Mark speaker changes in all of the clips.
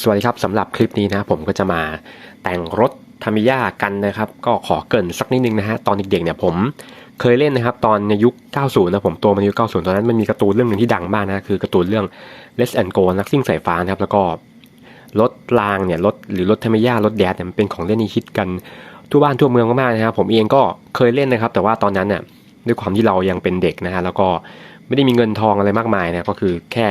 Speaker 1: สวัสดีครับสำหรับคลิปนี้นะผมก็จะมาแต่งรถทามิยากันนะครับ ก็ขอเกินสักนิดนึงนะฮะตอนเด็กๆเนี่ยผมเคยเล่นนะครับ ตอนในยุค 90 นะผมโตมาในยุค 90 ตอนนั้นมันมีการ์ตูนเรื่องหนึ่งที่ดังมากนะคือการ์ตูนเรื่อง Let's and Go นักซิ่งสายฟ้านะครับแล้วก็รถรางเนี่ยรถหรือรถทามิยารถแดดเนี่ยมันเป็นของเล่นที่ฮิตกันทั่วบ้านทั่วเมืองมากๆนะครับผมเองก็เคยเล่นนะครับ แต่ว่าตอนนั้นเนี่ยด้วยความที่เรายังเป็นเด็กนะฮะแล้วก็ไม่ได้มีเงินทองอะไรมากมายนะก็คือแค่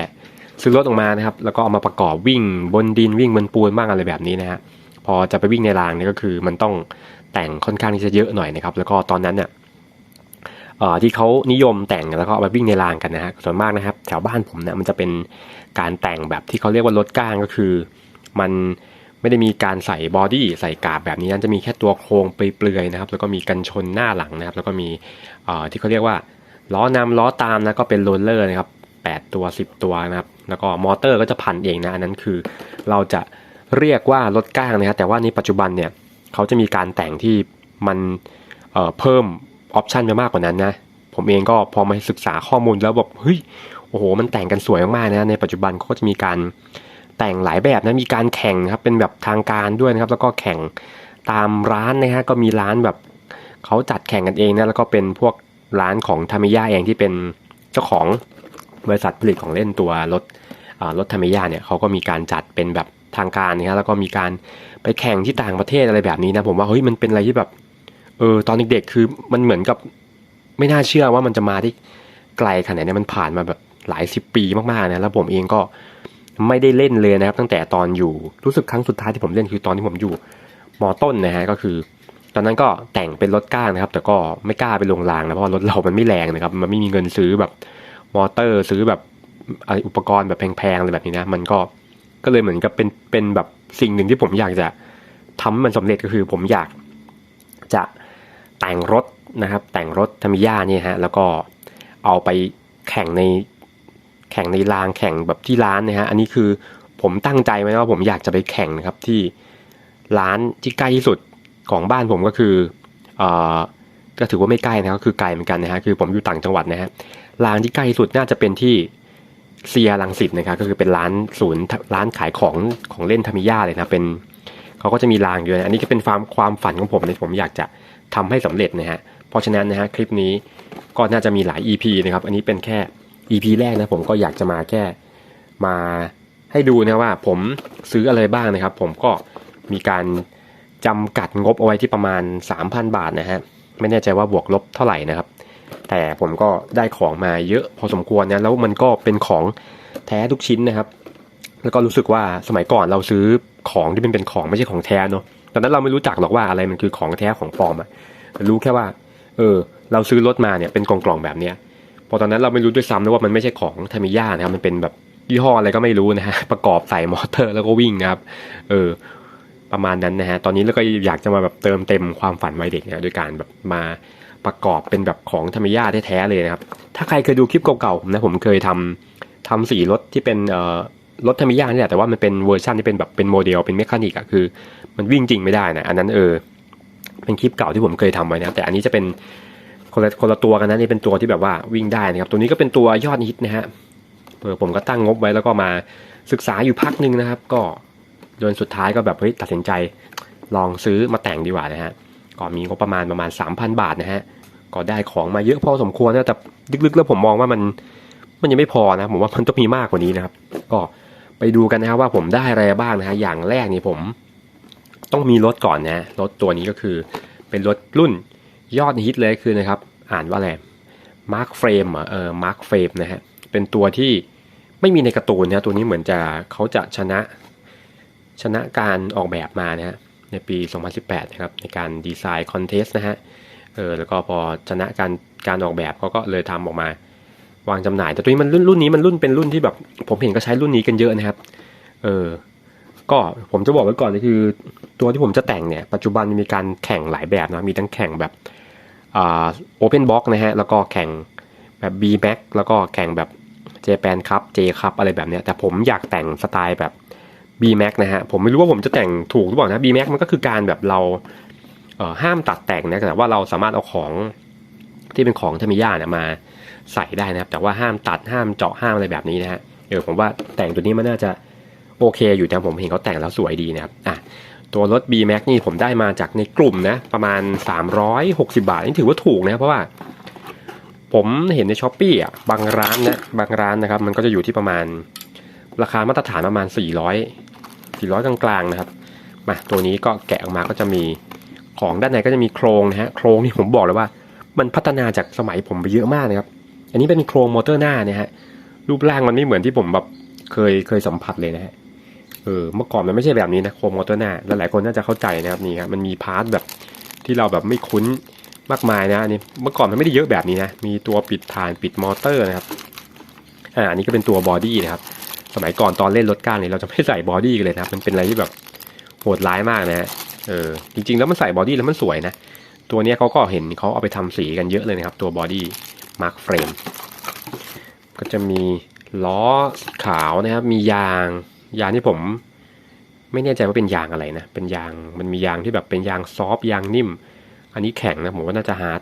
Speaker 1: ซื้อรถออกมานะครับ แล้วก็เอามาประกอบวิ่งบนดินวิ่งบนปูนบ้างอะไรแบบนี้นะฮะพอจะไปวิ่งในรางเนี่ยก็คือมันต้องแต่งค่อนข้างที่จะเยอะหน่อยนะครับ แล้วก็ตอนนั้นเนี่ยที่เขานิยมแต่งแล้วก็เอาไปวิ่งในรางกันนะฮะส่วนมากนะครับ แถวบ้านผมเนี่ยมันจะเป็นการแต่งแบบที่เขาเรียกว่ารถก้างก็คือ มันไม่ได้มีการใส่บอดี้ใส่กาบแบบนี้นั่นจะมีแค่ตัวโครงเปลือยๆนะครับ แล้วก็มีกันชนหน้าหลังนะครับ แล้วก็มีที่เขาเรียกว่าล้อนำล้อตามนะก็เป็นโรลเลอร์นะครับ 8 ตัว 10 ตัวนะครับ แล้วก็มอเตอร์ก็จะพันเองนะ อันนั้นคือเราจะเรียกว่ารถก้างนะครับ แต่ว่าในปัจจุบันเนี่ยเขาจะมีการแต่งที่มันเเพิ่มออปชันไปมากกว่านั้นนะ ผมเองก็พอมาศึกษาข้อมูลแล้วแบบเฮ้ย โอ้โห มันแต่งกันสวยมากๆนะ ในปัจจุบันเขาก็จะมีการแต่งหลายแบบนะ มีการแข่งครับ เป็นแบบทางการด้วยนะครับ แล้วก็แข่งตามร้านนะฮะ ก็มีร้านแบบเขาจัดแข่งกันเองนะ แล้วก็เป็นพวกร้านของทามิยาเองที่เป็นเจ้าของ บริษัทผลิตของเล่นตัวรถรถธรรมยาเนี่ยเขาก็มีการจัดเป็นแบบทางการนะฮะแล้วก็มีการไปแข่งที่ต่างประเทศอะไรแบบนี้นะผมว่าเฮ้ยมันเป็นอะไรที่แบบเออตอนเด็กๆคือมันเหมือนกับไม่น่าเชื่อว่ามันจะมาที่ไกลขนาดนี้มันผ่านมาแบบหลายสิบปีมากๆนะแล้วผมเองก็ไม่ได้เล่นเลยนะครับ ตั้งแต่ตอนอยู่รู้สึกครั้งสุดท้ายที่ผมเล่นคือตอนที่ผมอยู่มอต้นนะฮะก็คือ ตอนนั้นก็แต่งเป็นรถก้างนะครับ แต่ก็ไม่กล้าไปลงรางนะเพราะว่ารถเรามันไม่แรงนะครับ มันไม่มีเงินซื้อแบบ มอเตอร์ซื้อแบบอุปกรณ์แบบแพงๆอะไรแบบนี้นะ มันก็ก็เลยเหมือนกับเป็นเป็นแบบสิ่งหนึ่งที่ผมอยากจะทำมันสำเร็จก็คือผมอยากจะแต่งรถนะครับ แต่งรถธรรมิยาเนี่ยฮะแล้วก็เอาไปแข่งในแข่งในรางแข่งแบบที่ร้านนะฮะอันนี้คือผมตั้งใจไว้ว่าผมอยากจะไปแข่งนะครับที่ร้านที่ใกล้ที่สุดของบ้านผมก็คือเอ่อก็ถือว่าไม่ใกล้นะครับคือไกลเหมือนกันนะฮะคือผมอยู่ต่างจังหวัดนะฮะ ร้านที่ใกล้สุดน่าจะเป็นที่เซียรังสิตนะครับก็คือเป็นร้านศูนย์ร้านขายของของเล่นธรรมิยาเลยนะเป็นเขาก็จะมีรางอยู่นะอันนี้ก็เป็นความความฝันของผมเลยผมอยากจะทำให้สำเร็จนะฮะเพราะฉะนั้นนะฮะคลิปนี้ก็น่าจะมีหลาย EP นะครับอันนี้เป็นแค่ EP แรกนะผมก็อยากจะมาแค่มาให้ดูนะว่าผมซื้ออะไรบ้างนะครับ ผมก็มีการจำกัดงบเอาไว้ที่ประมาณ 3,000 บาทนะฮะไม่แน่ใจว่าบวกลบเท่าไหร่นะครับ แต่ผมก็ได้ของมาเยอะพอสมควรนะแล้วมันก็เป็นของแท้ทุกชิ้นนะครับ แล้วก็รู้สึกว่าสมัยก่อนเราซื้อของที่มันเป็นของไม่ใช่ของแท้เนอะตอนนั้นเราไม่รู้จักหรอกว่าอะไรมันคือของแท้ของปลอมอะรู้แค่ว่า เออ เราซื้อรถมาเนี่ยเป็นกล่องๆแบบเนี้ยพอตอนนั้นเราไม่รู้ด้วยซ้ำนะว่ามันไม่ใช่ของทามิยานะครับมันเป็นแบบยี่ห้ออะไรก็ไม่รู้นะฮะประกอบใส่มอเตอร์แล้วก็วิ่งครับ เออ ประมาณนั้นนะฮะตอนนี้เราก็อยากจะมาแบบเติมเต็มความฝันวัยเด็กนะด้วยการแบบมา ประกอบเป็นแบบของธรรมยาแท้ๆเลยนะครับ ถ้าใครเคยดูคลิปเก่าๆนะผมเคยทำทำสีรถที่เป็นเอ่อรถธรรมยานี่แหละแต่ว่ามันเป็นเวอร์ชันที่เป็นแบบเป็นโมเดลเป็นเมคานิกอะคือ มันวิ่งจริงไม่ได้นะอันนั้นเออเป็นคลิปเก่าที่ผมเคยทำไว้นะครับแต่อันนี้จะเป็นคนละคนละตัวกันนะนี่เป็นตัวที่แบบว่าวิ่งได้นะครับ ตัวนี้ก็เป็นตัวยอดฮิตนะฮะเออผมก็ตั้งงบไว้แล้วก็มาศึกษาอยู่พักหนึ่งนะครับ ก็จนสุดท้ายก็แบบเฮ้ยตัดสินใจลองซื้อมาแต่งดีกว่านะฮะก็มีงบประมาณประมาณ 3,000 บาทนะฮะ ก็ได้ของมาเยอะพอสมควรนะแต่ลึกๆแล้วผมมองว่ามันมันยังไม่พอนะผมว่ามันต้องมีมากกว่านี้นะครับ ก็ไปดูกันนะครับว่าผมได้อะไรบ้างนะฮะอย่างแรกนี่ผมต้องมีรถก่อนนะรถตัวนี้ก็คือเป็นรถรุ่นยอดฮิตเลยคือนะครับ อ่านว่าอะไรมาร์คเฟรมเออมาร์คเฟรมนะฮะเป็นตัวที่ไม่มีในการ์ตูนนะตัวนี้เหมือนจะเขาจะชนะชนะการออกแบบมานะฮะในปี 2018 นะครับในการดีไซน์คอนเทสต์นะฮะ เออแล้วก็พอชนะการการออกแบบเขาก็เลยทำออกมา วางจำหน่าย แต่ตัวนี้มันรุ่นรุ่นนี้มันรุ่นเป็นรุ่นที่แบบ ผมเห็นก็ใช้รุ่นนี้กันเยอะนะครับ เออ ก็ผมจะบอกไว้ก่อนก็คือ ตัวที่ผมจะแต่งเนี่ย ปัจจุบันมีการแข่งหลายแบบนะมีทั้งแข่งแบบอ่าโอเพนบ็อกนะฮะแล้วก็แข่งแบบ B Max แล้วก็แข่งแบบ J Pan Cup J Cup อะไรแบบเนี้ยแต่ผมอยากแต่งสไตล์แบบ B Max นะฮะผมไม่รู้ว่าผมจะแต่งถูกหรือเปล่านะ B Max มันก็คือการแบบเรา ห้ามตัดแต่งนะแต่ว่าเราสามารถเอาของที่เป็นของธรรมิยาเนี่ยมาใส่ได้นะครับ แต่ว่าห้ามตัดห้ามเจาะห้ามอะไรแบบนี้นะฮะเออผมว่าแต่งตัวนี้มันน่าจะโอเคอยู่นะผมเห็นเขาแต่งแล้วสวยดีนะครับอะตัวรถ B Max นี่ผมได้มาจากในกลุ่มนะประมาณ 360 บาท นี่ถือว่าถูกนะเพราะว่า ผมเห็นในช้อปปี้อะบางร้านนะบางร้านนะครับ มันก็จะอยู่ที่ประมาณราคามาตรฐานประมาณ 400 400 กลางๆนะครับมาตัวนี้ก็แกะออกมาก็จะมี ของด้านในก็จะมีโครงนะฮะโครงนี่ผมบอกเลยว่า มันพัฒนาจากสมัยผมไปเยอะมากนะครับ อันนี้เป็นโครงมอเตอร์หน้าเนี่ยฮะรูปร่างมันไม่เหมือนที่ผมแบบเคยเคยสัมผัสเลยนะฮะเออเมื่อก่อนมันไม่ใช่แบบนี้นะโครงมอเตอร์หน้าหลายๆคนน่าจะเข้าใจนะครับนี่ครับมันมีพาร์ทแบบที่เราแบบไม่คุ้นมากมายนะอันนี้เมื่อก่อนมันไม่ได้เยอะแบบนี้นะมีตัวปิดฐานปิดมอเตอร์นะครับอ่าอันนี้ก็เป็นตัวบอดี้นะครับสมัยก่อนตอนเล่นรถก้านเนี่ยเราจะไม่ใส่บอดี้กันเลยนะครับมันเป็นอะไรที่แบบโหดร้ายมากนะฮะ เออจริง ๆ แล้วมันใส่บอดี้แล้วมันสวยนะ ตัวนี้เขาก็เห็นเขาเอาไปทำสีกันเยอะเลยนะครับ ตัวบอดี้มาร์คเฟรมก็จะมีล้อขาวนะครับ มียาง ยางที่ผม ไม่แน่ใจว่าเป็นยางอะไรนะ เป็นยาง มันมียางที่แบบเป็นยางซอฟต์ยางนิ่ม อันนี้แข็งนะ ผมว่าน่าจะฮาร์ด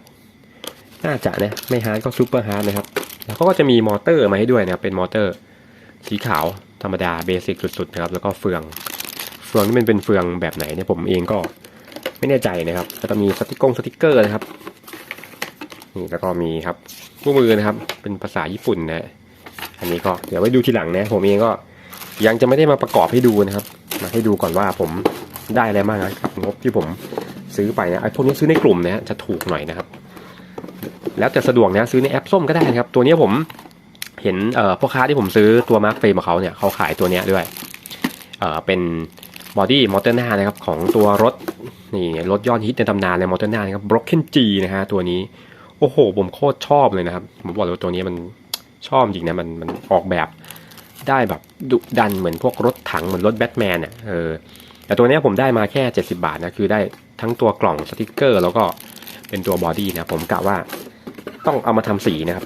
Speaker 1: น่าจะนะ ไม่ฮาร์ดก็ซูเปอร์ฮาร์ดนะครับ แล้วก็จะมีมอเตอร์มาให้ด้วยนะครับ เป็นมอเตอร์ สีขาวธรรมดาเบสิกสุดๆนะครับ แล้วก็เฟือง เฟืองนี่มันเป็นเฟืองแบบไหนเนี่ยผมเองก็ไม่แน่ใจนะครับแล้วก็มีสติกงสติกเกอร์นะครับนี่แล้วก็มีครับคู่มือนะครับ เป็นภาษาญี่ปุ่นนะอันนี้ก็เดี๋ยวไว้ดูทีหลังนะ ผมเองก็ยังจะไม่ได้มาประกอบให้ดูนะครับ มาให้ดูก่อนว่าผมได้อะไรบ้างนะครับงบที่ผมซื้อไปนะไอ้พวกนี้ซื้อในกลุ่มนะจะถูกหน่อยนะครับ แล้วแต่สะดวกนะซื้อในแอปส้มก็ได้นะครับ ตัวนี้ผมเห็นเอ่อพ่อค้าที่ผมซื้อตัวมาร์คเฟรมของเขาเนี่ยเขาขายตัวเนี้ยด้วยเอ่อเป็น บอดี้มอเตอร์หน้านะครับของตัวรถนี่รถยอดฮิตในตำนานเลยมอเตอร์หน้านะครับ Broken G นะฮะตัวนี้โอ้โห ผมโคตรชอบเลยนะครับ ผมบอกเลยว่าตัวนี้มันชอบจริงนะมันมันออกแบบได้แบบดุดันเหมือนพวกรถถังเหมือนรถแบทแมนอะเออแต่ตัวเนี้ยผมได้มาแค่ 70 บาทนะคือได้ทั้งตัวกล่องสติกเกอร์ แล้วก็เป็นตัวบอดี้นะผมกะว่าต้องเอามาทำสีนะครับ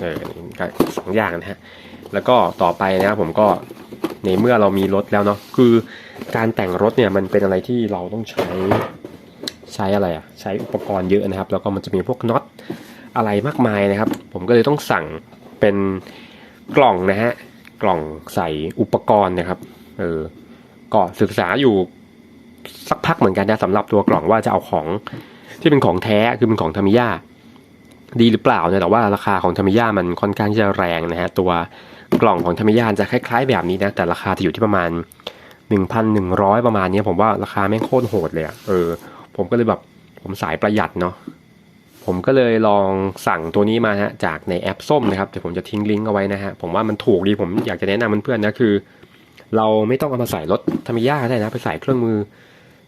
Speaker 1: เออสองอย่างนะฮะแล้วก็ต่อไปนะครับผมก็ ในเมื่อเรามีรถแล้วเนาะคือการแต่งรถเนี่ยมันเป็นอะไรที่เราต้องใช้ใช้อะไรอะใช้อุปกรณ์เยอะนะครับ แล้วก็มันจะมีพวกน็อตอะไรมากมายนะครับ ผมก็เลยต้องสั่งเป็นกล่องนะฮะกล่องใส่อุปกรณ์นะครับเออก็ศึกษาอยู่สักพักเหมือนกันนะสำหรับตัวกล่องว่าจะเอาของที่เป็นของแท้คือเป็นของธรรมิยา ดีหรือเปล่าเนี่ยแต่ว่าราคาของธรรมิยามันค่อนข้างที่จะแรงนะฮะตัวกล่องของธรรมิยาจะคล้าย ๆ แบบนี้นะแต่ราคาจะอยู่ที่ประมาณ 1,100 ประมาณนี้ผมว่าราคาแม่งโคตรโหดเลยอะเออ ผมก็เลยแบบผมสายประหยัดเนาะผมก็เลยลองสั่งตัวนี้มาฮะจากในแอปส้มนะครับเดี๋ยวผมจะทิ้งลิงก์เอาไว้นะฮะผมว่ามันถูกดีผมอยากจะแนะนำเพื่อนๆนะคือ เราไม่ต้องเอามาใส่รถธรรมิยาได้นะไปใส่เครื่องมือ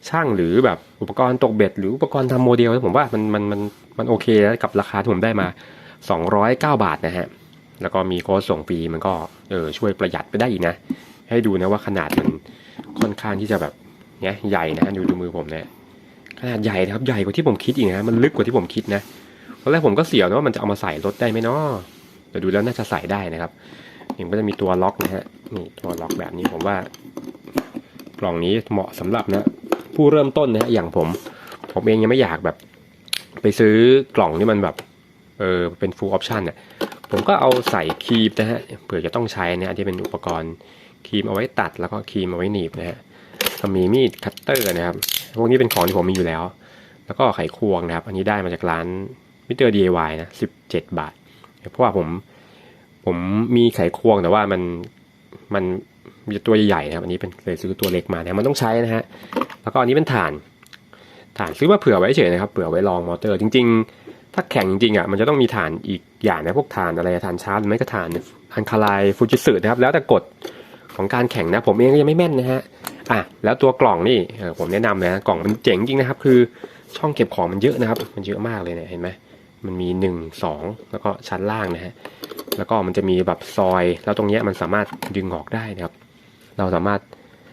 Speaker 1: ช่างหรือแบบอุปกรณ์ตกเบ็ด หรืออุปกรณ์ทำโมเดลผมว่ามันมันมันมันโอเคแล้วกับราคาที่ผมได้มา 209 บาทนะฮะ แล้วก็มีโค้ดส่งฟรีมันก็เออช่วยประหยัดไปได้อีกนะ ให้ดูนะว่าขนาดมันค่อนข้างที่จะแบบเนี้ยใหญ่นะดูดูมือผมเนี่ยขนาดใหญ่นะครับใหญ่กว่าที่ผมคิดอีกนะมันลึกกว่าที่ผมคิดนะตอนแรกผมก็เสียวนะว่ามันจะเอามาใส่รถได้ไหมเนาะแต่ดูแล้วน่าจะใส่ได้นะครับย่างก็จะมีตัวล็อกนะฮะนี่ตัวล็อกแบบนี้ผมว่ากล่องนี้เหมาะสำหรับนะ ผู้เริ่มต้นนะฮะอย่างผม ผมเองยังไม่อยากแบบ ไปซื้อกล่องที่มันแบบเออเป็น full option เนี่ยผมก็เอาใส่ครีมนะฮะเผื่อจะต้องใช้เนะที่เป็นอุปกรณ์ครีมเอาไว้ตัดแล้วก็ครีมเอาไว้หนีบนะฮะก็มีมีดคัตเตอร์นะครับพวกนี้เป็นของที่ผมมีอยู่แล้ว แล้วก็ไขควงนะครับ อันนี้ได้มาจากร้านมิเตอร์ DIY นะ17บาท เพราะว่าผมผมมีไขควงแต่ว่ามันมันมีตัวใหญ่ๆนะครับ อันนี้เป็นเลยซื้อตัวเล็กมานะมันต้องใช้นะฮะ แล้วก็อันนี้เป็นฐาน ฐานซื้อมาเผื่อไว้เฉยนะครับ เผื่อไว้ลองมอเตอร์ จริง ๆ ถ้าแข่งจริงๆอะมันจะต้องมีฐานอีกอย่างนะพวกฐานอะไรฐานชาร์จหรือไม่ก็ฐานอันคาไลฟูจิสึนะครับ แล้วแต่กฎของการแข่งนะ ผมเองก็ยังไม่แม่นนะฮะอะแล้วตัวกล่องนี่ผมแนะนำนะกล่องมันเจ๋งจริงนะครับ คือช่องเก็บของมันเยอะนะครับ มันเยอะมากเลยเนี่ยเห็นไหมมันมีหนึ่งสองแล้วก็ชั้นล่างนะฮะ แล้วก็มันจะมีแบบซอย แล้วตรงเนี้ยมันสามารถดึงออกได้นะครับ เราสามารถ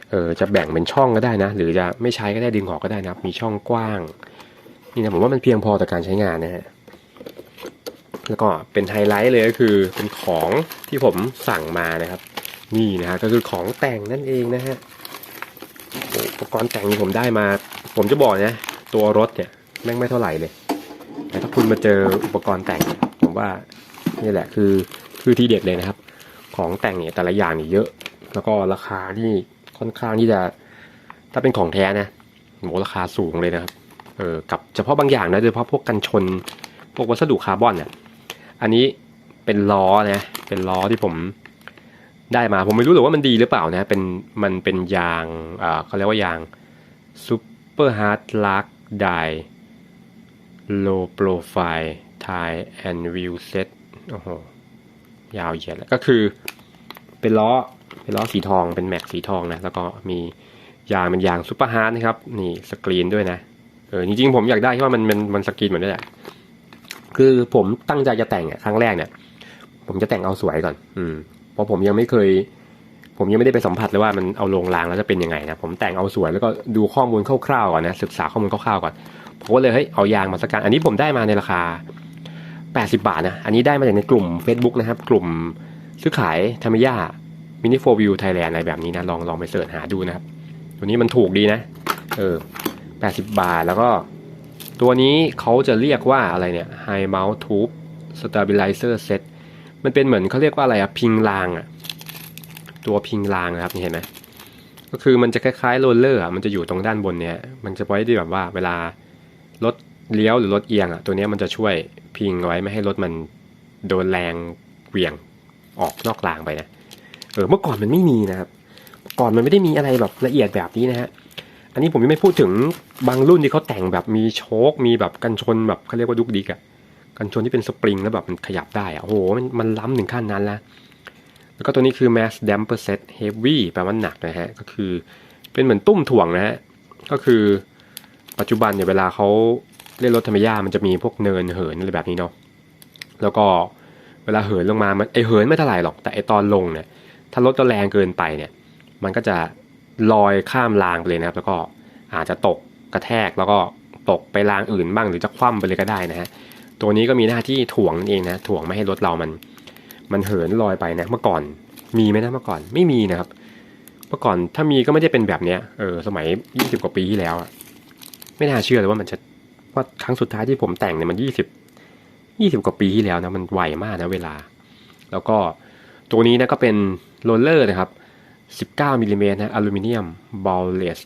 Speaker 1: เออจะแบ่งเป็นช่องก็ได้นะ หรือจะไม่ใช้ก็ได้ดึงออกก็ได้นะมีช่องกว้าง นี่นะผมว่ามันเพียงพอต่อการใช้งานนะฮะแล้วก็เป็นไฮไลท์เลยก็คือเป็นของที่ผมสั่งมานะครับ นี่นะฮะก็คือของแต่งนั่นเองนะฮะอุปกรณ์แต่งที่ผมได้มา ผมจะบอกนะตัวรถเนี่ยแม่งไม่เท่าไหร่เลย แต่ถ้าคุณมาเจออุปกรณ์แต่ง ผมว่านี่แหละคือคือที่เด็ดเลยนะครับ ของแต่งเนี่ยแต่ละอย่างเนี่ยเยอะ แล้วก็ราคาที่ ค่อนข้างที่จะ ถ้าเป็นของแท้นะโหราคาสูงเลยนะครับ เออกับเฉพาะบางอย่างนะโดยเฉพาะพวกกันชน พวกวัสดุคาร์บอนเนี่ยอันนี้เป็นล้อนะเป็นล้อที่ผมได้มาผมไม่รู้หรอกว่ามันดีหรือเปล่านะเป็นมันเป็นยางอ่าเขาเรียกว่ายาง Super Hard Luck Die Low Profile Tie and Wheel Set โอ้โหยาวเหยียดแล้วก็คือเป็นล้อ เป็นล้อสีทองเป็นแม็กสีทองนะแล้วก็มียางเป็นยางซูเปอร์ฮาร์ดนะครับนี่สกรีนด้วยนะเออจริงๆผมอยากได้ที่ว่ามันมันมันสกรีนเหมือนนั่นแหละคือผมตั้งใจจะแต่งอะครั้งแรกเนี่ย ผมจะแต่งเอาสวยก่อน อืมเพราะผมยังไม่เคย ผมยังไม่ได้ไปสัมผัสเลยว่ามันเอาลงรางแล้วจะเป็นยังไงนะผมแต่งเอาสวยแล้วก็ดูข้อมูลคร่าวๆก่อนนะศึกษาข้อมูลคร่าวๆก่อนผมก็เลยเฮ้ยเอายางมาสักกันอันนี้ผมได้มาในราคา 80 บาทนะอันนี้ได้มาจากในกลุ่ม Facebook นะครับ กลุ่มซื้อขายธรรมย่า มินิโฟวิวไทยแลนด์อะไรแบบนี้นะ ลองลองไปเสิร์ชหาดูนะครับ ตัวนี้มันถูกดีนะ เออ80บาทแล้วก็ ตัวนี้เขาจะเรียกว่าอะไรเนี่ย High Mount Tube Stabilizer Set มันเป็นเหมือนเขาเรียกว่าอะไรอะพิงรางอะตัวพิงรางนะครับนี่เห็นไหมก็คือมันจะคล้ายๆโรลเลอร์อะมันจะอยู่ตรงด้านบนเนี่ย มันจะไว้ที่แบบว่าเวลารถเลี้ยวหรือรถเอียงอะตัวนี้มันจะช่วยพิงไว้ไม่ให้รถมันโดนแรงเหวี่ยงออกนอกรางไปนะ เออเมื่อก่อนมันไม่มีนะครับก่อนมันไม่ได้มีอะไรแบบละเอียดแบบนี้นะฮะอันนี้ผมยังไม่พูดถึงบางรุ่นที่เขาแต่งแบบมีโชคมีแบบกันชนแบบเขาเรียกว่าดุกดิกอะกันชนที่เป็นสปริงแล้วแบบมันขยับได้อะโอ้โหมันมันล้ำถึงขั้นนั้นล้วแล้วก็ตัวนี้คือ mass damper set heavy แปลว่าหนักนะฮะก็คือเป็นเหมือนตุ้มถ่วงนะฮะก็คือปัจจุบันเนี่ยเวลาเขาเล่นรถธรรมยามันจะมีพวกเนินเหินอะไรแบบนี้เนาะแล้วก็เวลาเหินลงมามันไอเหินไม่เท่าไหร่หรอกแต่ไอตอนลงเนี่ย ถ้ารถจะแรงเกินไปเนี่ย มันก็จะลอยข้ามรางไปเลยนะครับ แล้วก็อาจจะตกกระแทกแล้วก็ตกไปรางอื่นบ้างหรือจะคว่ำไปเลยก็ได้นะฮะตัวนี้ก็มีหน้าที่ถ่วงนั่นเองนะถ่วงไม่ให้รถเรามัน มันเหินลอยไปนะเมื่อก่อนมีไหมนะเมื่อก่อนไม่มีนะครับ เมื่อก่อนถ้ามีก็ไม่ได้เป็นแบบเนี้ยเออสมัยยี่สิบกว่าปีที่แล้วอะไม่น่าเชื่อเลยว่ามันจะว่าครั้งสุดท้ายที่ผมแต่งเนี่ยมันยี่สิบยี่สิบกว่าปีที่แล้วนะมันไวมากนะเวลา แล้วก็ตัวนี้นะก็เป็น โรลเลอร์นะครับ 19มิลลิเมตรนะอลูมิเนียมบอลเลส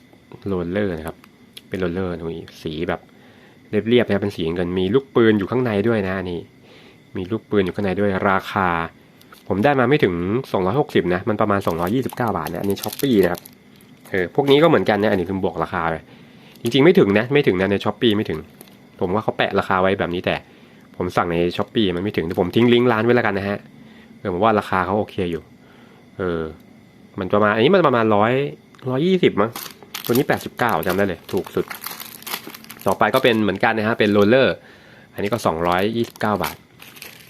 Speaker 1: โรลเลอร์นะครับ เป็นโรลเลอร์ตรงนี้สีแบบเรียบๆนะครับเป็นสีเงินมีลูกปืนอยู่ข้างในด้วยนะนี่ มีลูกปืนอยู่ข้างในด้วยราคา ผมได้มาไม่ถึง 260 นะ มันประมาณ 229 บาทนะอันนี้ช้อปปี้นะครับเออพวกนี้ก็เหมือนกันนะอันนี้คือบวกราคาไปจริงๆไม่ถึงนะไม่ถึงนะในช้อปปี้ไม่ถึง ผมว่าเขาแปะราคาไว้แบบนี้แต่ผมสั่งในช้อปปี้มันไม่ถึงแต่ผมทิ้งลิงก์ร้านไว้แล้วกันนะฮะเออผมว่าราคาเขาโอเคอยู่ เออ มันประมาณ อันนี้มันประมาณร้อยร้อยี่สิบมั้ง ตัวนี้แปดสิบเก้าจำได้เลย ถูกสุด ต่อไปก็เป็นเหมือนกันนะฮะ เป็นโรลเลอร์ อันนี้ก็สองร้อยยี่สิบเก้าบาท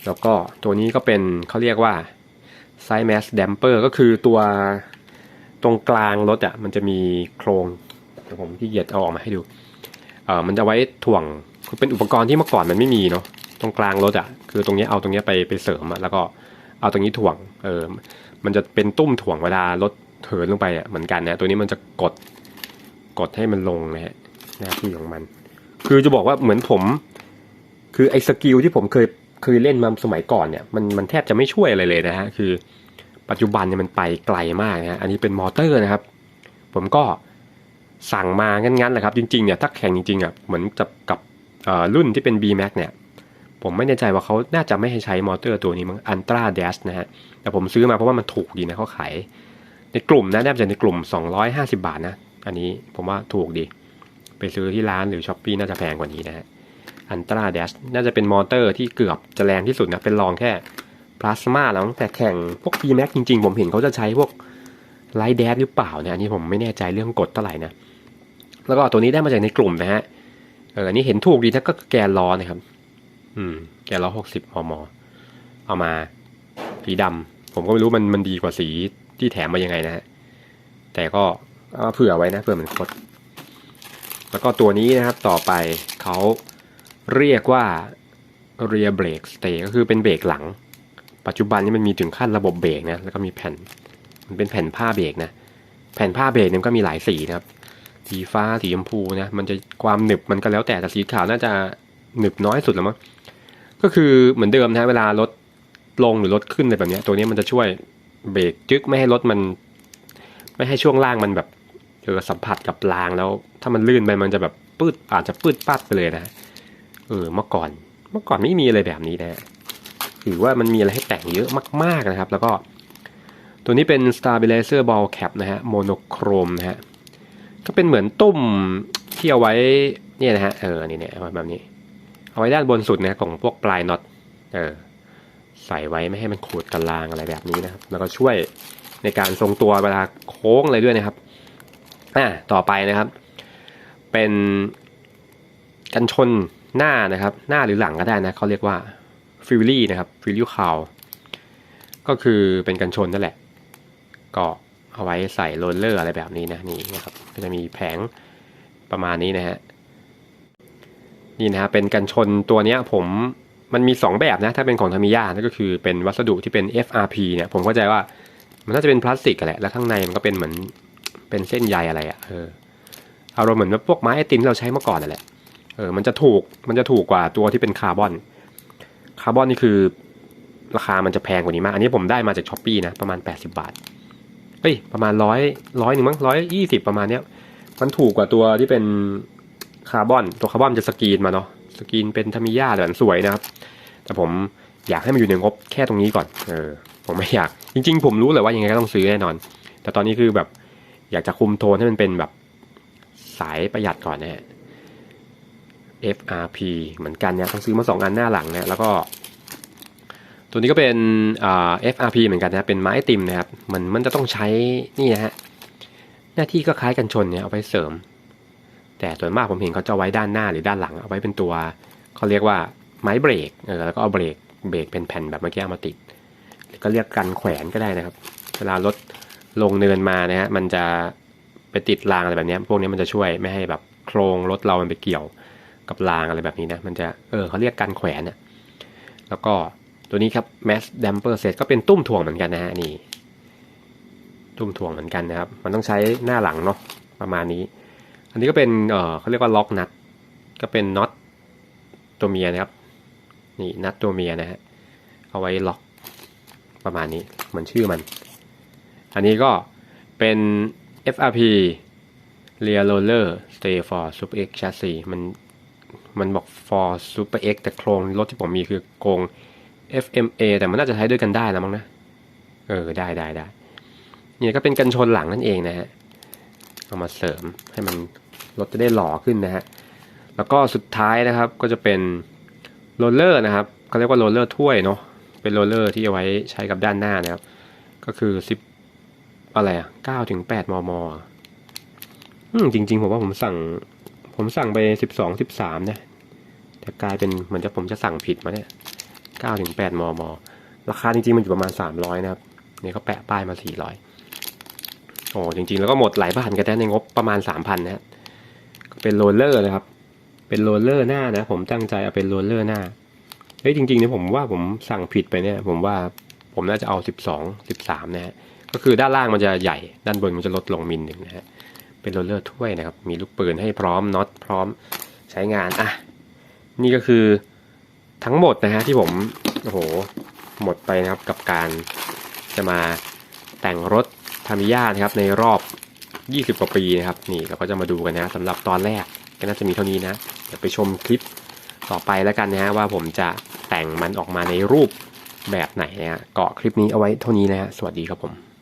Speaker 1: แล้วก็ตัวนี้ก็เป็นเขาเรียกว่าไซแมสแดมเปอร์ก็คือตัวตรงกลางรถอะมันจะมีโครงเดี๋ยวผมที่เหยียดเอาออกมาให้ดู เออมันจะไว้ถ่วงคือเป็นอุปกรณ์ที่เมื่อก่อนมันไม่มีเนาะตรงกลางรถอะคือตรงนี้เอาตรงนี้ไปไปเสริมอะแล้วก็เอาตรงนี้ถ่วง เออ มันจะเป็นตุ้มถ่วงเวลารถเถินลงไปอะเหมือนกันนะตัวนี้มันจะกดกดให้มันลงนะฮะหน้าที่ของมัน คือจะบอกว่าเหมือนผม คือไอ้สกิลที่ผมเคยเคยเล่นมาสมัยก่อนเนี่ยมันมันแทบจะไม่ช่วยอะไรเลยนะฮะคือ ปัจจุบันเนี่ยมันไปไกลมากนะฮะอันนี้เป็นมอเตอร์นะครับ ผมก็สั่งมางั้นๆแหละครับ จริงๆเนี่ยถ้าแข่งจริงๆอะเหมือนกับกับรุ่นที่เป็น B Max เนี่ย ผมไม่แน่ใจว่าเขาน่าจะไม่ให้ใช้มอเตอร์ตัวนี้มั้ง Ultra Dash นะฮะ แต่ผมซื้อมาเพราะว่ามันถูกดีนะเขาขายในกลุ่มนะน่าจะในกลุ่ม 250 บาทนะ อันนี้ผมว่าถูกดี ไปซื้อที่ร้านหรือช้อปปีน่าจะแพงกว่านี้นะฮะอันตราเดชน่าจะเป็นมอเตอร์ที่เกือบจะแรงที่สุดนะ เป็นรองแค่พลาสมาแล้วแต่แข่งพวก B-Max จริงๆ ผมเห็นเขาจะใช้พวกไลท์แดชหรือเปล่าเนี่ยอันนี้ผมไม่แน่ใจเรื่องกฎเท่าไหร่นะ แล้วก็ตัวนี้ได้มาจากในกลุ่มนะฮะเอออันนี้เห็นถูกดีนะก็แกนล้อนะครับ อืมแกนล้อหกสิบมม เอามา สีดำผมก็ไม่รู้มันมันดีกว่าสีที่แถมมายังไงนะฮะ แต่ก็เอาเผื่อไว้นะเผื่อมันคด แล้วก็ตัวนี้นะครับต่อไปเขาเรียกว่า rear brake stay ก็คือเป็นเบรกหลัง ปัจจุบันนี้มันมีถึงขั้นระบบเบรกนะ แล้วก็มีแผ่น มันเป็นแผ่นผ้าเบรกนะ แผ่นผ้าเบรกเนี่ยก็มีหลายสีนะครับ สีฟ้า สีชมพูนะ มันจะความหนึบมันก็แล้วแต่แต่สีขาวน่าจะหนึบน้อยสุดแล้วมั้ง ก็คือเหมือนเดิมนะฮะเวลารถลงหรือรถขึ้นอะไรแบบนี้ตัวนี้มันจะช่วยเบรกจึ๊กไม่ให้รถมัน ไม่ให้ช่วงล่างมันแบบเจอสัมผัสกับรางแล้ว ถ้ามันลื่นไปมันจะแบบปืดอาจจะปืดปัดไปเลยนะเออเมื่อก่อน เมื่อก่อนไม่มีอะไรแบบนี้นะหรือว่ามันมีอะไรให้แต่งเยอะมาก ๆนะครับ แล้วก็ ตัวนี้เป็น stabilizer ball cap นะฮะ monochrome นะฮะก็เป็นเหมือนตุ่มที่เอาไว้เนี่ยนะฮะเออนี่เนี่ยแบบนี้ เอาไว้ด้านบนสุดนะของพวกปลายน็อตเออใส่ไว้ไม่ให้มันขูดกันลางอะไรแบบนี้นะครับ แล้วก็ช่วยในการทรงตัวเวลาโค้งอะไรด้วยนะครับอ่าต่อไปนะครับ เป็นกันชนหน้านะครับ หน้าหรือหลังก็ได้นะเขาเรียกว่าฟิลลี่นะครับฟิลลี่คาวก็คือเป็นกันชนนั่นแหละ ก็เอาไว้ใส่โรลเลอร์อะไรแบบนี้นะนี่นะครับ ก็จะมีแผงประมาณนี้นะฮะ นี่นะฮะเป็นกันชนตัวเนี้ยผมมันมี 2 แบบนะ ถ้าเป็นของทามิยานั่นก็คือเป็นวัสดุที่เป็น FRP เนี่ยผมเข้าใจว่ามันน่าจะเป็นพลาสติกแหละแล้วข้างในมันก็เป็นเหมือนเป็นเส้นใยอะไรอะเอออารมณ์เหมือนพวกไม้ไอติมที่เราใช้เมื่อก่อนนั่นแหละเออมันจะถูกมันจะถูกกว่าตัวที่เป็นคาร์บอนคาร์บอนนี่คือราคามันจะแพงกว่านี้มาก อันนี้ผมได้มาจากช้อปปีนะประมาณ 80 บาทเอ้ยประมาณร้อยร้อยหนึ่งมั้งร้อยยี่สิบประมาณเนี้ยมันถูกกว่าตัวที่เป็น คาร์บอน ตัวคาร์บอนจะสกรีนมาเนาะสกรีนเป็นทามิยาแต่มันสวยนะครับ แต่ผมอยากให้มันอยู่ในงบแค่ตรงนี้ก่อน เออ ผมไม่อยาก จริง ๆ ผมรู้เลยว่ายังไงก็ต้องซื้อแน่นอน แต่ตอนนี้คือแบบอยากจะคุมโทนให้มันเป็นแบบสายประหยัดก่อนนะฮะ FRP เหมือนกันเนี่ยต้องซื้อมาสองอันหน้าหลังนะแล้วก็ ตัวนี้ก็เป็น FRP เหมือนกันนะเป็นไม้ติมนะครับ มันมันจะต้องใช้นี่นะฮะหน้าที่ก็คล้ายกันชนเนี่ยเอาไว้เสริม แต่ส่วนมากผมเห็นเขาจะไว้ด้านหน้าหรือด้านหลังเอาไว้เป็นตัวเขาเรียกว่าไม้เบรกเออแล้วก็เอาเบรกเบรกเป็นแผ่นแบบเมื่อกี้เอามาติดหรือก็เรียกกันแขวนก็ได้นะครับ เวลารถลงเนินมานะฮะมันจะไปติดรางอะไรแบบนี้พวกนี้มันจะช่วยไม่ให้แบบโครงรถเรามันไปเกี่ยวกับรางอะไรแบบนี้นะมันจะเออเขาเรียกกันแขวนนะแล้วก็ตัวนี้ครับ mass damper set ก็เป็นตุ้มถ่วงเหมือนกันนะฮะนี่ตุ้มถ่วงเหมือนกันนะครับ มันต้องใช้หน้าหลังเนาะประมาณนี้ อันนี้ก็เป็นเออเขาเรียกว่าล็อกนัทก็เป็นน็อตตัวเมียนะครับ นี่นัทตัวเมียนะฮะ เอาไว้ล็อกประมาณนี้ เหมือนชื่อมัน อันนี้ก็เป็น FRP Rear Roller Stay for Super X Chassis มันมันบอก for Super X แต่โครงรถที่ผมมีคือโครง FMA แต่มันน่าจะใช้ด้วยกันได้นะมั้งนะ เออ ได้ได้ได้นี่ก็เป็นกันชนหลังนั่นเองนะฮะ เอามาเสริมให้มัน รถจะได้หล่อขึ้นนะฮะแล้วก็สุดท้ายนะครับก็จะเป็นโรลเลอร์นะครับเขาเรียกว่าโรลเลอร์ถ้วยเนาะเป็นโรลเลอร์ที่เอาไว้ใช้กับด้านหน้านะครับ ก็คือสิบอะไรอะเก้าถึงแปดมมอืมจริง ๆ ผมว่าผมสั่ง ผมสั่งไปสิบสองสิบสามนะแต่กลายเป็นเหมือนจะผมจะสั่งผิดมาเนี่ยเก้าถึงแปดมม ราคาจริง ๆ มันอยู่ประมาณสามร้อยนะครับนี่เขาแปะป้ายมาสี่ร้อยโอ้จริง ๆ แล้วก็หมดหลายบาทกันแต่ในงบประมาณสามพันนะฮะ เป็นโรลเลอร์นะครับ เป็นโรลเลอร์หน้านะ ผมตั้งใจเอาเป็นโรลเลอร์หน้า เฮ้ยจริงๆเนี่ยผมว่าผมสั่งผิดไปเนี่ย ผมว่าผมน่าจะเอาสิบสองสิบสามนะฮะ ก็คือด้านล่างมันจะใหญ่ ด้านบนมันจะลดลงมิลหนึ่งนะฮะ เป็นโรลเลอร์ถ้วยนะครับ มีลูกปืนให้พร้อมน็อตพร้อมใช้งาน อะ นี่ก็คือทั้งหมดนะฮะที่ผม โอ้โห หมดไปนะครับกับการจะมาแต่งรถทามิยานะครับในรอบ 20 กว่าปีนะครับ นี่เราก็จะมาดูกันนะสำหรับตอนแรกก็น่าจะมีเท่านี้นะ เดี๋ยวไปชมคลิปต่อไปแล้วกันนะฮะว่าผมจะแต่งมันออกมาในรูปแบบไหนนะฮะเกาะคลิปนี้เอาไว้เท่านี้นะฮะสวัสดีครับผม